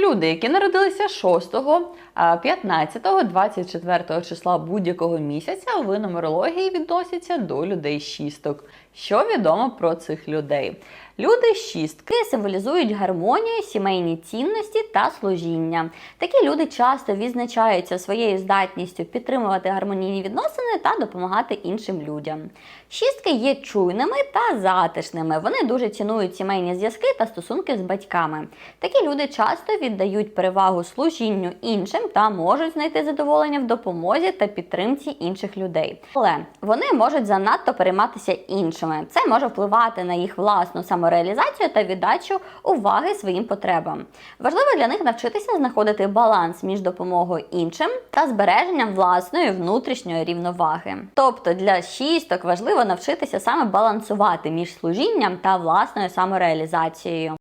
Люди, які народилися 6, 15, 24 числа будь-якого місяця в нумерології відносяться до людей шісток. Що відомо про цих людей? Люди шістки символізують гармонію, сімейні цінності та служіння. Такі люди часто відзначаються своєю здатністю підтримувати гармонійні відносини та допомагати іншим людям. Шістки є чуйними та затишними. Вони дуже цінують сімейні зв'язки та стосунки з батьками. Такі люди часто віддають перевагу служінню іншим та можуть знайти задоволення в допомозі та підтримці інших людей. Але вони можуть занадто перейматися іншими. Це може впливати на їх власну самореалізацію та віддачу уваги своїм потребам. Важливо для них навчитися знаходити баланс між допомогою іншим та збереженням власної внутрішньої рівноваги. Тобто для шісток важливо навчитися саме балансувати між служінням та власною самореалізацією.